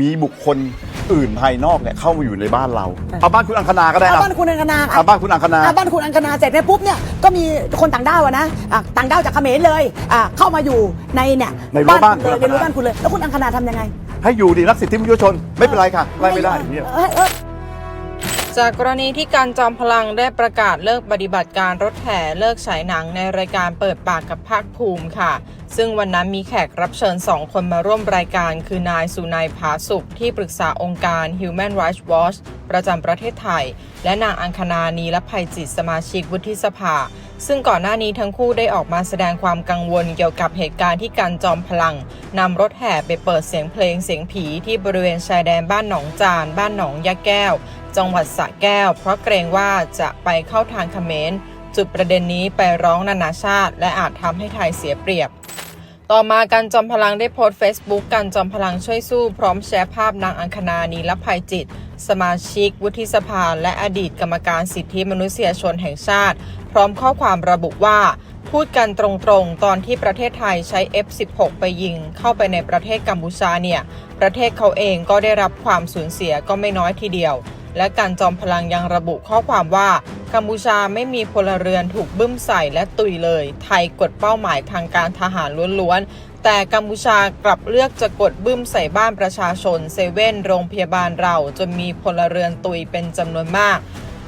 มีบุคคลอื่นภายนอกเนี่ยเข้ามาอยู่ในบ้านเรา เอาบ้านคุณอังคณาก็ได้เอานะบ้านคุณอังคณาเอาบ้านคุณอังคณาอะบ้านคุณอังคณาเสร็จเนี่ยปุ๊บเนี่ยก็มีคนต่างด้าวอะนะอะต่างด้าวจากเขมรเลยอะเข้ามาอยู่ในเนี่ยในรั้วบ้านคุณเลยในรั้วบ้านคุณเลยแล้วคุณอังคณาทำยังไง ให้อยู่ดีนักสิทธิมนุษยชนไม่เป็นไรค่ะไล่ไม่ได้เนี่ย เอ้ยเอ้ย จากกรณีที่การจอมพลังได้ประกาศเลิกปฏิบัติการรถแห่เลิกฉายหนังในรายการเปิดปากกับภาคภูมิค่ะ ซึ่งวันนั้นมีแขกรับเชิญสองคนมาร่วมรายการ คือนายสุนายผาสุข ที่ปรึกษาองค์การ Human Rights Watch ประจำประเทศไทย และนางอังคณานีและภัยจิตสมาชิกวุฒิสภา ซึ่งก่อนหน้านี้ทั้งคู่ได้ออกมาแสดงความกังวลเกี่ยวกับเหตุการณ์ที่การจอมพลังนำรถแห่ไปเปิดเสียงเพลงเสียงผีที่บริเวณชายแดนบ้านหนองจาน บ้านหนองยะแก้ว จังหวัดสระแก้ว เพราะเกรงว่าจะไปเข้าทางเขมรจุดประเด็นนี้ไปร้องนานาชาติ และอาจทำให้ไทยเสียเปรียบ ต่อมาการจอมพลังได้โพสต์ Facebook การจอมพลังช่วยสู้พร้อมแชร์ภาพนางอังคณานีและภัยจิต สมาชิก วุฒิสภา และอดีตกรรมการสิทธิมนุษยชนแห่งชาติ พร้อมข้อความระบุว่า พูดกันตรงๆ ตอนที่ประเทศไทยใช้ F16 ไปยิง เข้าไปในประเทศกัมพูชาเนี่ย ประเทศเขาเองก็ได้รับความสูญเสียก็ไม่น้อยทีเดียว และการจอมพลังยังระบุข้อความว่ากัมพูชาไม่มีพลเรือนถูกบึ้มใส่และตุยเลย ไทยกดเป้าหมายทางการทหารล้วนๆ แต่กัมพูชากลับเลือกจะกดบึ้มใส่บ้านประชาชนเซเว่นโรงพยาบาลเราจนมีพลเรือนตุยเป็นจำนวนมาก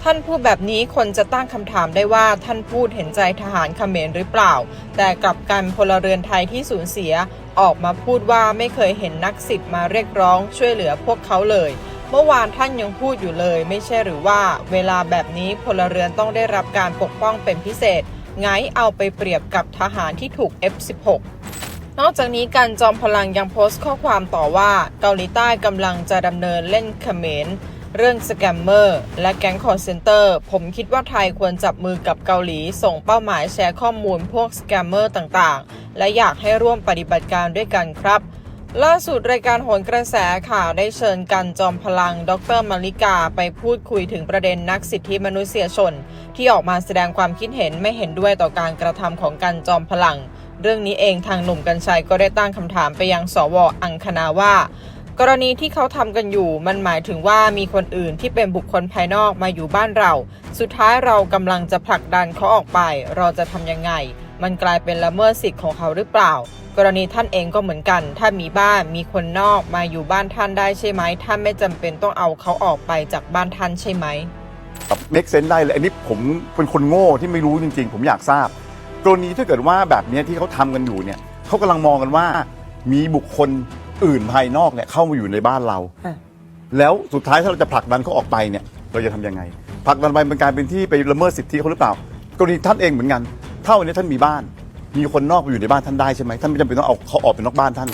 ท่านพูดแบบนี้คนจะตั้งคำถามได้ว่าท่านพูดเห็นใจทหารเขมรหรือเปล่า แต่กลับกันพลเรือนไทยที่สูญเสียออกมาพูดว่าไม่เคยเห็นนักสิทธิ์มาเรียกร้องช่วยเหลือพวกเขาเลย เมื่อวานท่านยังพูดอยู่เลย ไม่ใช่หรือว่า เวลาแบบนี้พลเรือนต้องได้รับการปกป้องเป็นพิเศษไงเอาไปเปรียบกับทหารที่ถูก F16 นอกจากนี้การจอมพลังยังโพสต์ข้อความต่อว่าเกาหลีใต้กำลังจะดำเนินเล่นเขมรเรื่องสแกมเมอร์และแก๊งคอร์เซนเตอร์ ผมคิดว่าไทยควรจับมือกับเกาหลี ส่งเป้าหมายแชร์ข้อมูลพวกสแกมเมอร์ต่างๆ และอยากให้ร่วมปฏิบัติการด้วยกันครับ ล่าสุดรายการโหนกระแสค่ะได้เชิญกันจอมพลัง ดรมาริกาไปพูดคุยถึงประเด็นนักสิทธิมนุษยชน ที่ออกมาแสดงความคิดเห็นไม่เห็นด้วยต่อการกระทำของกันจอมพลัง เรื่องนี้เองทางหนุ่มกัญชัยก็ได้ตั้งคำถามไปยังสวอังคณาว่า กรณีที่เขาทำกันอยู่ มันหมายถึงว่ามีคนอื่นที่เป็นบุคคลภายนอกมาอยู่บ้านเรา สุดท้ายเรากำลังจะผลักดันเขาออกไป เราจะทำยังไง มันกลายเป็นละเมิดสิทธิ์ของเขาหรือเปล่า กรณีท่านเองก็เหมือนกัน ถ้ามีบ้านมีคนนอกมาอยู่บ้านท่านได้ใช่ไหมท่านไม่จำเป็นต้องเอาเขาออกไปจากบ้านท่านใช่ไหมครับ make sense ได้เลยอันนี้ผมเป็นคนโง่ที่ไม่รู้จริง ๆ ผมอยากทราบ กรณีถ้าเกิดว่าแบบเนี้ยที่เขาทำกันอยู่เนี่ยเขากำลังมองกันว่ามีบุคคลอื่นภายนอกเนี่ยเข้ามาอยู่ในบ้านเรา อะ แล้วสุดท้ายถ้าเราจะผลักดันเขาออกไปเนี่ย เราจะทำยังไงผลักดันไปเป็นการเป็นที่ไปละเมิดสิทธิเขาหรือเปล่ากรณีท่านเองเหมือนกัน ถ้าวันนี้ท่านมีบ้าน มีคนนอกมาอยู่ในบ้านท่านได้ใช่ไหมท่านไม่จำเป็นต้องเอาเขาออกไปนอกบ้านท่าน